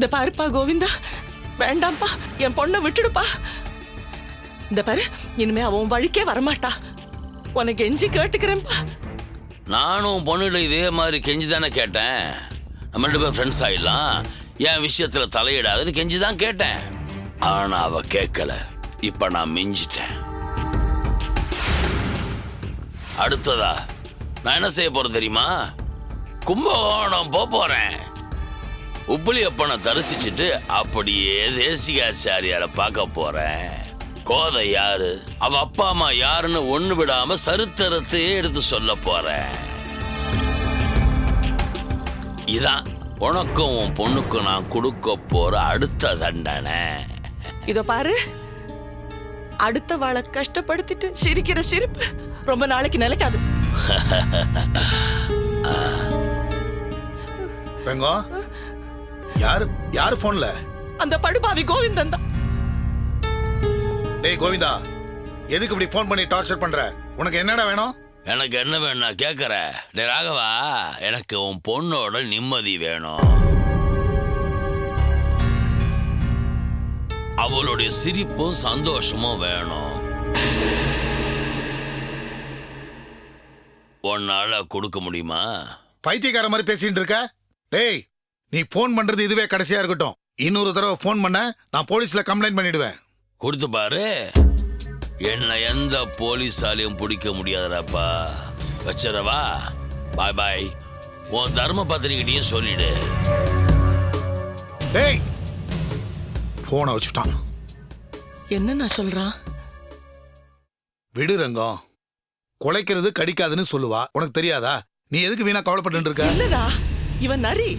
இந்த பாருப்பா கோவிந்தா. வேண்டாம்ப்பா என் பொண்ணை விட்டுடுப்பா. இந்த பாரு இனிமே அவன் வழிக்கே வரமாட்டா. உனக்கு எஞ்சி கேட்டுக்கிறேன்ப்பா. நானும் பொண்ணுகிட்ட இதே மாதிரி கெஞ்சி தானே கேட்டேன். நம்ம ரெண்டு பேரும் ஃப்ரெண்ட்ஸ் ஆயிடலாம். என் விஷயத்துல தலையிடாதுன்னு கெஞ்சி தான் கேட்டேன். ஆனா அவ கேட்கல இப்ப நான் மிஞ்சிட்டேன். அடுத்ததா நான் என்ன செய்ய போறேன் தெரியுமா? கும்பகோணம் போக போறேன். உப்புளி அப்பனை தரிசிச்சுட்டு அப்படியே தேசிகாச்சாரியாரை பார்க்க போறேன். கோதை யாரு? அவ அப்பா அம்மா யாருன்னு ஒண்ணு விடாம சரித்திரத்தையே எடுத்து சொல்ல போறேன். இதான் உனக்கும் உன் பொண்ணுக்கும் நான் கொடுக்க போற அடுத்த தண்டனை. இதோ பாரு. அடுத்த வாழை கஷ்டப்படுத்திட்டு சிரிக்கிற சிரிப்பு ரொம்ப நாளைக்கு நிலைக்காது. ரங்கம் யாரு யாரு போன்ல அந்த படுபாவி கோவிந்தன் தான். டேய் கோவிந்தா எதுக்கு இப்படி ஃபோன் பண்ணி டார்ச்சர் பண்ற? உனக்கு என்னடா வேணும்? எனக்கு என்ன வேணும் நான் கேட்கற டே ராகவா எனக்கு உன் பொண்ணோட நிம்மதி வேணும். அவளுடைய சிரிப்பும் சந்தோஷமும் வேணும். உன்னால கொடுக்க முடியுமா? பைத்தியக்கார மாதிரி பேசிட்டு இருக்க? டேய் நீ ஃபோன் பண்றது இதுவே கடைசியா இருக்கட்டும். இன்னொரு தடவை ஃபோன் பண்ண நான் போலீஸ்ல கம்ப்ளைண்ட் பண்ணிடுவேன். கொடுத்து பாரு. என்னை எந்த போலீஸாலையும் பிடிக்க முடியாதுடாப்பா. வச்சிடவா? பாய் பாய் உன் தர்ம பத்திரிகிட்டையும் சொல்லிடு. டேய் போனை வச்சுட்டான். என்ன நான் சொல்றான் விடு ரங்கம். குலைக்கிறது கடிக்காதுன்னு சொல்லுவா. உனக்கு தெரியாதா? நீ எதுக்கு வீணா கவலைப்பட்டு இருக்க? இல்லடா இவன் நரி.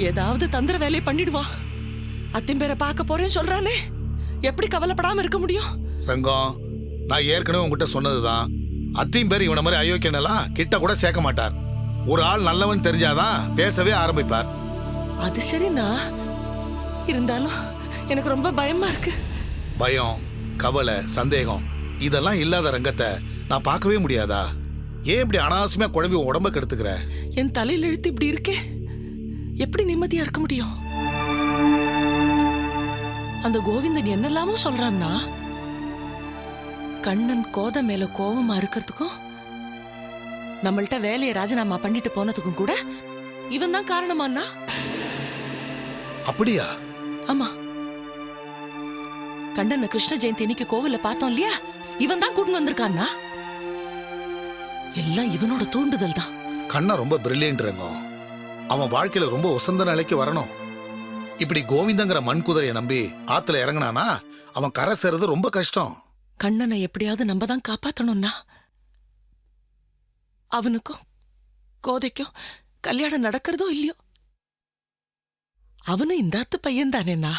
ஏதாவது தந்திர வேலையை பண்ணிடுவான். அத்திம்பேரை பார்க்க போறேன்னு சொல்றானே. எப்படி கவலைப்படாம இருக்க முடியும்? ரங்கம் நான் ஏற்கனவே உங்ககிட்ட சொன்னதுதான். அத்தையும் பேர் இவன மாதிரி அயோக்கியனெல்லாம் கிட்ட கூட சேர்க்க மாட்டார். ஒரு ஆள் நல்லவன் தெரிஞ்சாதான் பேசவே ஆரம்பிப்பார். அது சரிண்ணா. இருந்தாலும் எனக்கு ரொம்ப பயமா இருக்கு. பயம் கவலை சந்தேகம் இதெல்லாம் இல்லாத ரங்கத்தை நான் பார்க்கவே முடியாதா? ஏன் இப்படி அனாவசியமா குழம்பி உடம்ப கெடுத்துக்கிற? என் தலையில இழுத்து இப்படி இருக்கே. எப்படி நிம்மதியா இருக்க முடியும்? அந்த கோவிந்தன் என்னெல்லாமோ சொல்றான்னா கண்ணன் கோத மேல கோவமா இருக்கிறதுக்கும் நம்மள்ட்ட வேலையை ராஜினாமா பண்ணிட்டு போனதுக்கும் கூட இவன் தான் காரணமாண்ணா அப்படியா? ஆமா. கண்ணனை கிருஷ்ண ஜெயந்தி இன்னைக்கு கோவில்ல பார்த்தோம் இல்லையா? இவன் தான் கூட்டின்னு வந்திருக்கான்னா? எல்லாம் இவனோட தூண்டுதல் தான். கண்ணா ரொம்ப பிரில்லியன்ட் ரங்கம் அவன் வாழ்க்கையில ரொம்ப உசந்த நிலைக்கு வரணும். இப்படி கோவிந்தங்கிற மண் குதிரையை நம்பி ஆத்துல இறங்குனானா அவன் கரை சேர்றது ரொம்ப கஷ்டம். கண்ணனை எப்படியாவது நம்ம தான் காப்பாத்தணும்னா. அவனுக்கும் கோதைக்கும் கல்யாணம் நடக்கிறதோ இல்லையோ? அவனும் இந்த அத்து பையன் தானேண்ணா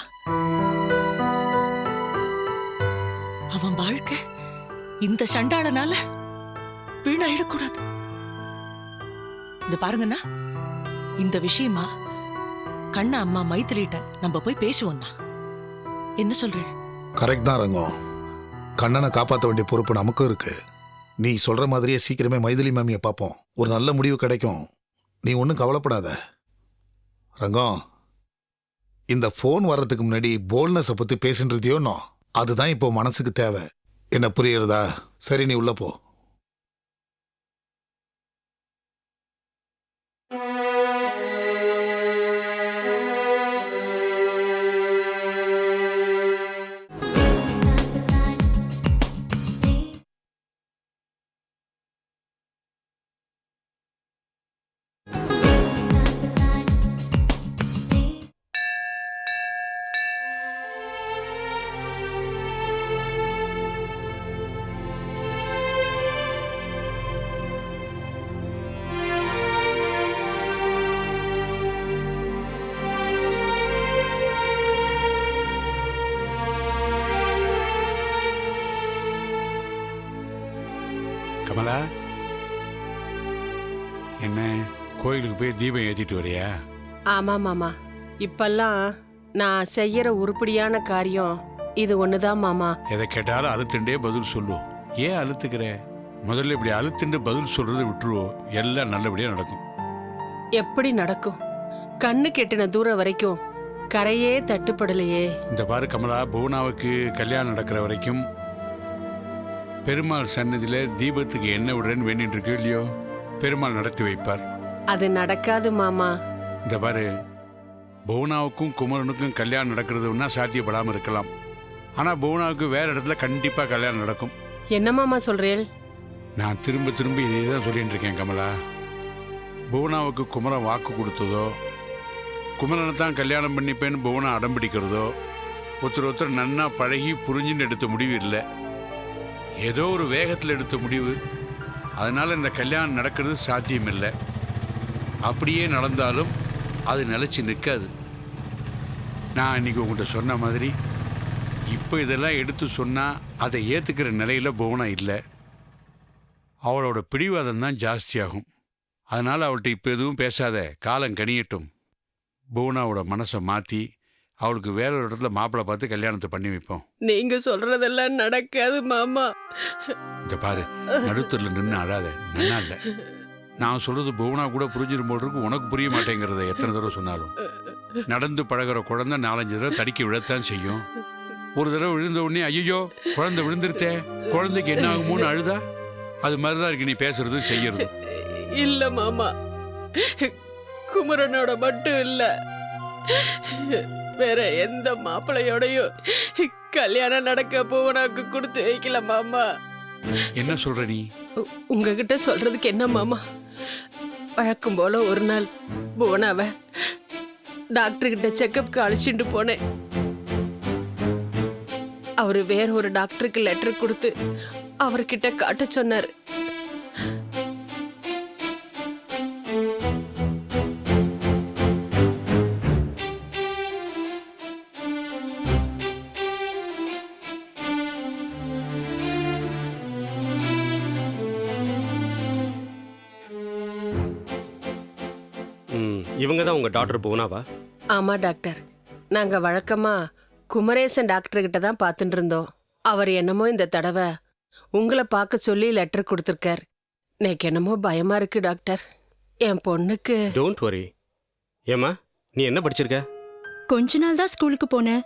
அவன் வாழ்க்கை இந்த சண்டாளனால வீணாயிடக்கூடாது. இந்த பாருங்கண்ணா. இந்த விஷயமா? கண்ணா அம்மா மைத்திலிட்ட நம்ம போய் பேசுவோம்னா. என்ன சொல்றேன் கரெக்ட் தான் ரங்கம். கண்ணனை காப்பாற்ற வேண்டிய பொறுப்பு நமக்கும் இருக்கு. நீ சொல்ற மாதிரியே சீக்கிரமே மைதிலி மாமியை பார்ப்போம். ஒரு நல்ல முடிவு கிடைக்கும். நீ ஒன்றும் கவலைப்படாத. ரங்கம் இந்த ஃபோன் வர்றதுக்கு முன்னாடி போல்னஸை பற்றி பேசிட்டு அதுதான் இப்போ மனசுக்கு தேவை. என்ன புரியுறதா சரி நீ உள்ள போ. கோயிலுக்கு போய் தீபம் ஏற்றிட்டு வரியா? ஆமா மாமா. இப்பெல்லாம் நான் செய்யற உருப்படியான காரியம் இது ஒண்ணுதான் மாமா. எதை கேட்டாலும் அழுத்துண்டே பதில் சொல்லு. ஏன் அழுத்துக்கிற? முதல்ல இப்படி அழுத்துண்டு பதில் சொல்றதை விட்டுருவோம் எல்லாம் நல்லபடியாக நடக்கும். எப்படி நடக்கும்? கண்ணு கெட்டின தூரம் வரைக்கும் கரையே தட்டுப்படலையே. இந்த பாரு கமலா புவனாவுக்கு கல்யாணம் நடக்கிற வரைக்கும் பெருமாள் சன்னதியில் தீபத்துக்கு எண்ணெய் விடுறேன்னு வேண்டிட்டு இருக்கோ இல்லையோ பெருமாள் நடத்தி வைப்பார். அது நடக்காது மாமா. இந்த பாரு புவனாவுக்கும் குமரனுக்கும் கல்யாணம் நடக்கிறதுன்னா சாத்தியப்படாமல் இருக்கலாம். ஆனால் புவனாவுக்கு வேற இடத்துல கண்டிப்பாக கல்யாணம் நடக்கும். என்ன மாமா சொல்றேள்? நான் திரும்ப திரும்ப இதே தான் சொல்லிட்டு இருக்கேன் கமலா. புவனாவுக்கு குமரன் வாக்கு கொடுத்ததோ குமரனை தான் கல்யாணம் பண்ணிப்பேன்னு புவனா அடம் பிடிக்கிறதோ ஒருத்தர் ஒருத்தர் நன்னா பழகி புரிஞ்சுன்னு எடுத்த முடிவு இல்லை. ஏதோ ஒரு வேகத்தில் எடுத்த முடிவு. அதனால் இந்த கல்யாணம் நடக்கிறது சாத்தியமில்லை. அப்படியே நடந்தாலும் அது நிலச்சி நிற்காது. நான் இன்னைக்கு உங்கள்கிட்ட சொன்ன மாதிரி இப்போ இதெல்லாம் எடுத்து சொன்னால் அதை ஏற்றுக்கிற நிலையில் புவனா இல்லை. அவளோட பிடிவாதம் தான் ஜாஸ்தியாகும். அதனால் அவள்கிட்ட இப்போ எதுவும் பேசாத காலம் கனியட்டும். புவனாவோட மனசை மாற்றி அவளுக்கு வேற ஒரு இடத்துல மாப்பிள்ளை பார்த்து கல்யாணத்தை பண்ணி வைப்போம். நீங்க சொல்றதெல்லாம் நடக்காது மாமா. இந்த பாரு நடுத்தரில் நின்று அழாத நன்னா இல்லை. நான் சொல்றது புவனா கூட புரிஞ்சிடும் போல் இருக்கு. உனக்கு புரிய மாட்டேங்கிறத எத்தனை தடவை சொன்னாலும். நடந்து பழகுற குழந்தை நாலஞ்சு தடவை தடிக்க விழத்தான் செய்யும். ஒரு தடவை விழுந்த உடனே ஐயோ குழந்தை விழுந்துருத்தே குழந்தைக்கு என்ன ஆகுமோன்னு அழுதா? அது மாதிரி தான் இருக்கு. நீ பேசுறதும் செய்யறதும். இல்ல மாமா. குமரனோட மட்டும் இல்ல. வேற எந்த மாப்பிள்ளையோடையும் கல்யாணம் நடக்க போவனாக்கு கொடுத்து வைக்கல மாமா. என்ன சொல்ற நீ? உங்ககிட்ட சொல்றதுக்கு என்ன மாமா? வழக்கம் போல ஒரு நாள் புவனாவ டாக்டர் கிட்ட செக்கப்க்கு அழைச்சிட்டு போனேன். அவரு வேற ஒரு டாக்டருக்கு லெட்டர் கொடுத்து அவர்கிட்ட காட்ட சொன்னார். உங்கள் டாக்டர் புவனாவா ஆமா டாக்டர். நாங்க வழக்கமா குமரேசன் டாக்டர் கிட்ட தான் பார்த்துட்டு இருந்தோம். அவர் என்னமோ இந்த தடவை உங்களை பார்க்க சொல்லி லெட்டர் கொடுத்துருக்கார். எனக்கு என்னமோ பயமா இருக்கு டாக்டர். என் பொண்ணுக்கு டோன்ட் வரி ஏம்மா நீ என்ன படிச்சிருக்க? கொஞ்ச நாள் தான் ஸ்கூலுக்கு போனேன்.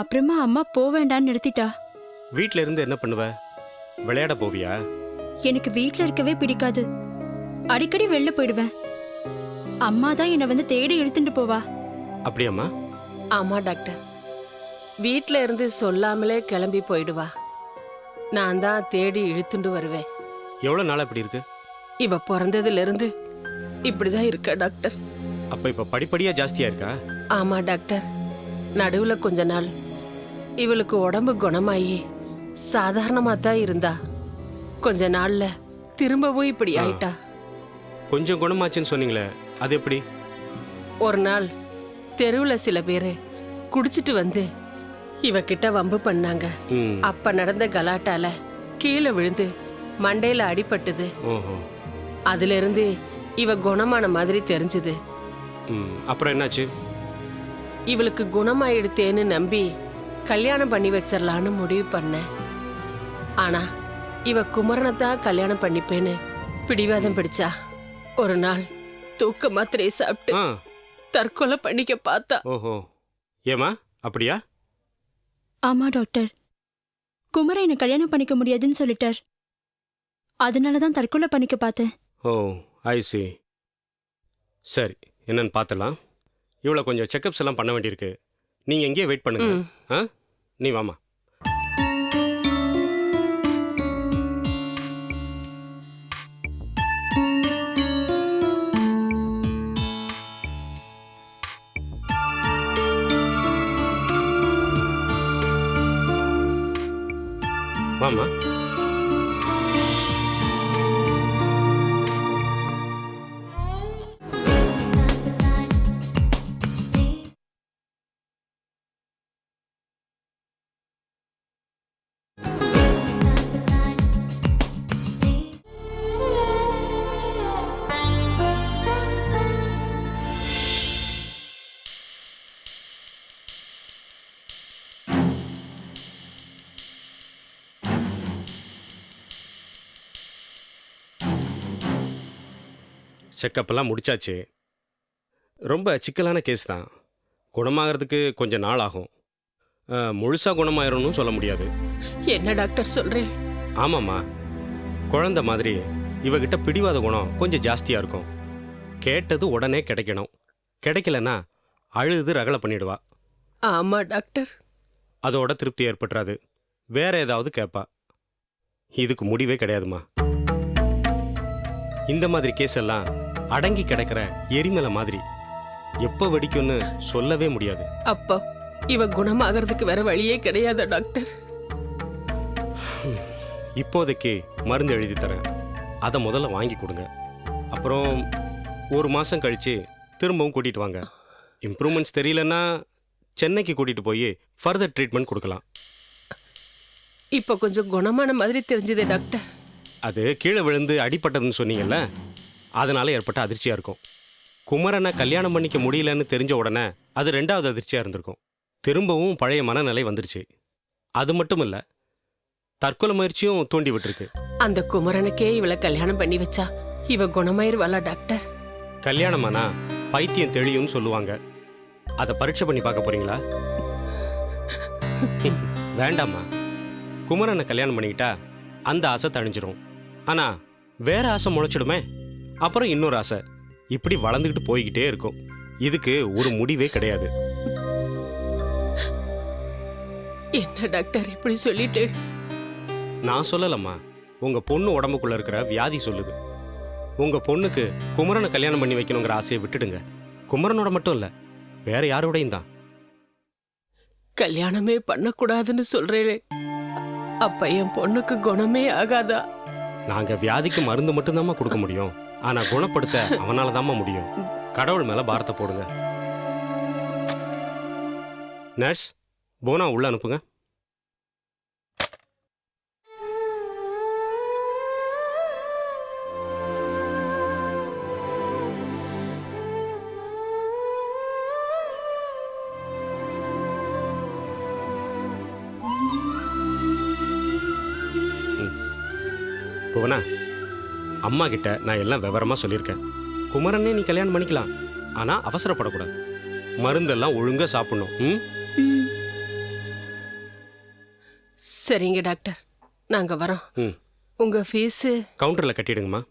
அப்புறமா அம்மா போக வேண்டாம்னு நிறுத்திட்டா. வீட்டில் இருந்து என்ன பண்ணுவ? விளையாட போவியா? எனக்கு வீட்ல இருக்கவே பிடிக்காது. அடிக்கடி வெளில போயிடுவேன். அம்மா தான் என்னை வந்து தேடி இழுத்துட்டு போவா. அப்படியாம்மா? ஆமா டாக்டர். வீட்ல இருந்து சொல்லாமலே கிளம்பி போயிடுவா. நான் தான் தேடி இழுத்துண்டு வருவேன். எவ்வளோ நாள் இப்படி இருக்கு? இவ பிறந்ததுல இருந்து இப்படிதான் இருக்கா டாக்டர். அப்போ இப்போ படிப்படியாக ஜாஸ்தியாக இருக்கா? ஆமா டாக்டர். நடுவுல கொஞ்ச நாள். இவளுக்கு உடம்பு குணமாயி சாதாரணமா தான் இருந்தா. கொஞ்ச நாள்ல திரும்பவும் இப்படி. ஆயிட்டா. கொஞ்சம் குணமாச்சுன்னு சொன்னீங்களே. அது எப்படி? ஒரு நாள் தெருவுல சில பேரு குடிச்சிட்டு வந்து இவகிட்ட வம்பு பண்ணாங்க. அப்ப நடந்த கலாட்டால கீழே விழுந்து மண்டையில அடிபட்டது. அதுல இருந்து இவ குணமான மாதிரி தெரிஞ்சது. அப்புறம் என்னாச்சு? இவளுக்கு குணமாயிடுத்தேன்னு நம்பி கல்யாணம் பண்ணி வச்சிடலான்னு முடிவு பண்ணேன். ஆனா இவ குமரனைத்தான் கல்யாணம் பண்ணிப்பேன்னு பிடிவாதம் பிடிச்சா. ஒரு நாள் தூக்க மாத்திரையை சாப்பிட்டு ஆ. தற்கொலை பண்ணிக்க பார்த்தா. ஓஹோ. ஏம்மா? அப்படியா? ஆமா டாக்டர். குமரை என்னை கல்யாணம் பண்ணிக்க முடியாதுன்னு சொல்லிட்டார். அதனால தான் தற்கொலை பண்ணிக்க பார்த்தேன். ஓ ஐ சி சரி என்னன்னு பார்த்துலாம் இவ்வளோ கொஞ்சம் செக்கப்ஸ் எல்லாம் பண்ண வேண்டியிருக்கு. நீங்கள் எங்கேயே வெயிட் பண்ணுங்க. ம். ஆ? நீ வாமா வாமா செக்கப் எல்லாம் முடிச்சாச்சு. ரொம்ப சிக்கலான கேஸ் தான். குணமாகறதுக்கு கொஞ்சம் நாள் ஆகும். முழுசாக குணமாயிரணும்னு சொல்ல முடியாது. என்ன டாக்டர் சொல்றேன் ஆமாம்மா. குழந்தை மாதிரி இவகிட்ட பிடிவாத குணம் கொஞ்சம் ஜாஸ்தியாக இருக்கும். கேட்டது உடனே கிடைக்கணும். கிடைக்கலன்னா அழுது ரகலை பண்ணிடுவா. ஆமா டாக்டர். அதோட திருப்தி ஏற்பட்டுறாது. வேற ஏதாவது கேட்பா இதுக்கு முடிவே கிடையாதுமா இந்த மாதிரி கேஸ் எல்லாம் அடங்கி கிடக்கிற எரிமலை மாதிரி. எப்போ வெடிக்கும்னு சொல்லவே முடியாது. அப்போ இவ குணமாகறதுக்கு வேற வழியே கிடையாதா டாக்டர். இப்போதைக்கு மருந்து எழுதி தரேன். அதை முதல்ல வாங்கி கொடுங்க. அப்புறம் ஒரு மாதம் கழித்து திரும்பவும் கூட்டிகிட்டு வாங்க. இம்ப்ரூவ்மெண்ட்ஸ் தெரியலன்னா சென்னைக்கு கூட்டிகிட்டு போய் ஃபர்தர் ட்ரீட்மெண்ட் கொடுக்கலாம். இப்ப கொஞ்சம் குணமான மாதிரி தெரிஞ்சதே டாக்டர். அது கீழே விழுந்து அடிபட்டதுன்னு சொன்னீங்கல்ல? அதனால ஏற்பட்ட அதிர்ச்சியாக இருக்கும். குமரனை கல்யாணம் பண்ணிக்க முடியலன்னு தெரிஞ்ச உடனே அது ரெண்டாவது அதிர்ச்சியாக இருந்திருக்கும். திரும்பவும் பழைய மனநிலை வந்துருச்சு. அது மட்டும் இல்லை தற்கொலை முயற்சியும் தூண்டி விட்டுருக்கு. அந்த குமரனுக்கே இவளை கல்யாணம் பண்ணி வச்சா இவ குணமாயிருவாளா டாக்டர்? கல்யாணமானா பைத்தியம் தெளியும்னு சொல்லுவாங்க. அதை பரீட்சை பண்ணி பார்க்க போறீங்களா? வேண்டாம்மா. குமரனை கல்யாணம் பண்ணிக்கிட்டா அந்த ஆசை தணிஞ்சிரும். ஆனா வேற ஆசை முளைச்சிடுமே. அப்புறம் இன்னொரு ஆசை. இப்படி வளர்ந்துக்கிட்டு போய்கிட்டே இருக்கும். இதுக்கு ஒரு முடிவே கிடையாது. என்ன டாக்டர் இப்படி சொல்லிட்டு? நான் சொல்லலம்மா. உங்க பொண்ணு உடம்புக்குள்ள இருக்கிற வியாதி சொல்லுது. உங்க பொண்ணுக்கு குமரனை கல்யாணம் பண்ணி வைக்கணுங்கிற ஆசையை விட்டுடுங்க. குமரனோட மட்டும் இல்ல வேற யாரோடையும் தான். கல்யாணமே பண்ணக்கூடாதுன்னு சொல்றேனே. அப்ப என் பொண்ணுக்கு குணமே ஆகாதா? நாங்க வியாதிக்கு மருந்து மட்டும்தாம்மா கொடுக்க முடியும். ஆனா குணப்படுத்த அவனால தாம்மா முடியும். கடவுள் மேல பாரத்தை போடுங்க. நர்ஸ் போனா உள்ள அனுப்புங்க. புவனா அம்மா கிட்ட நான் எல்லாம் விவரமா சொல்லியிருக்கேன். குமரனே நீ கல்யாணம் பண்ணிக்கலாம். ஆனா அவசரப்படக்கூடாது. மருந்தெல்லாம் ஒழுங்கா சாப்பிடணும். ம்? சரிங்க டாக்டர். நாங்க வரோம். ம். உங்க ஃபீஸு? கவுண்டர்ல கட்டிடுங்கம்மா.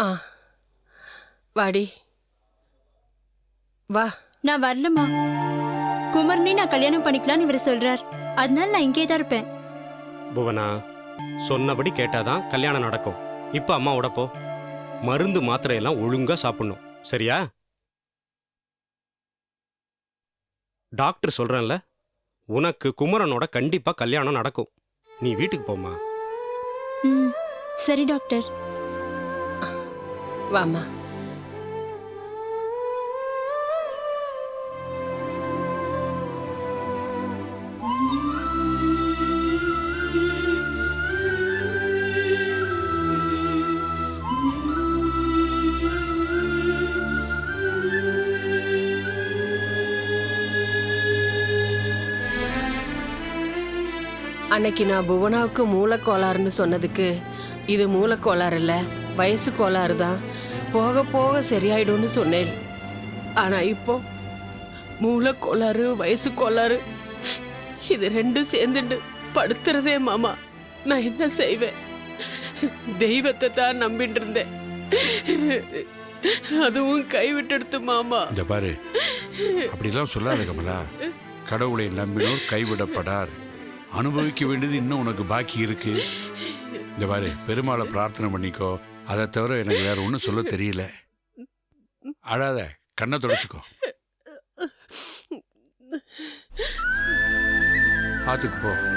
ஆ. வாடி. வா. நான் வரலம்மா குமரனே நான் கல்யாணம் பண்ணிக்கலாம்னு இவர் சொல்றார். அதனால நான் இங்கே தான் இருப்பேன். புவனா சொன்னபடி கேட்டாதான் கல்யாணம் நடக்கும். இப்ப அம்மாவோட போ. மருந்து மாத்திரையெல்லாம் ஒழுங்கா சாப்பிடணும். சரியா? டாக்டர் சொல்றேன்ல உனக்கு குமரனோட கண்டிப்பா கல்யாணம் நடக்கும். நீ வீட்டுக்கு போம்மா. ம் சரி டாக்டர். வாம்மா. அன்னைக்கு நான் புவனாவுக்கு மூலக்கோளாறுன்னு சொன்னதுக்கு இது மூலக்கோளாறு இல்லை வயசு கோளாறு தான் போக போக சரியாயிடும்னு சொன்னேன். ஆனால் இப்போ மூலக்கோளாறு வயசு கோளாறு இது ரெண்டும் சேர்ந்துட்டு படுத்துறதே மாமா. நான் என்ன செய்வேன்? தெய்வத்தை தான் நம்பிட்டு இருந்தேன் அதுவும் கைவிட்டெடுத்து மாமா. இந்த பாரு அப்படிலாம் சொல்லாத கமலா. கடவுளை நம்பினோர் கைவிடப்படார். அனுபவிக்க வேண்டியது இன்னும் உனக்கு பாக்கி இருக்கு. இந்த பாரு பெருமாளை பிரார்த்தனை பண்ணிக்கோ. அதை தவிர எனக்கு வேற ஒன்றும் சொல்ல தெரியல. அழாத கண்ணை தொடச்சிக்கோ. ஆத்துக்கு போ.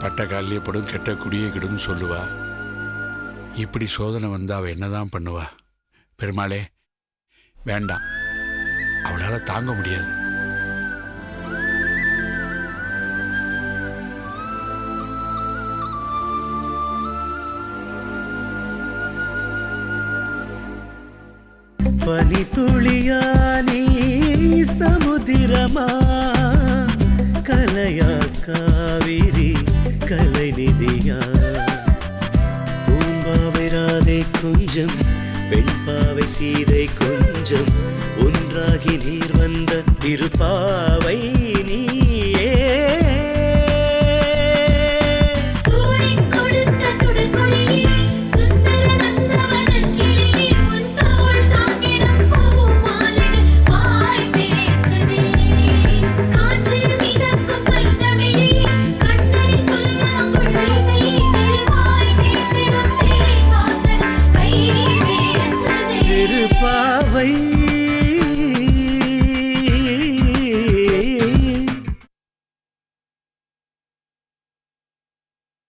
பட்ட காலிலே படும் கெட்ட குடியே கிடும்னு சொல்லுவா. இப்படி சோதனை வந்தா அவ என்னதான் பண்ணுவா? பெருமாளே வேண்டாம். அவளால் தாங்க முடியாது. பனி துளியா நீ சமுதிரமா? கலையா காவிரி கலை நிதியா? பூம்பாவை ராதை கொஞ்சம் வெண்பாவை சீதை கொஞ்சம். கொஞ்சம் ஒன்றாகி நீர் வந்த திருப்பாவை.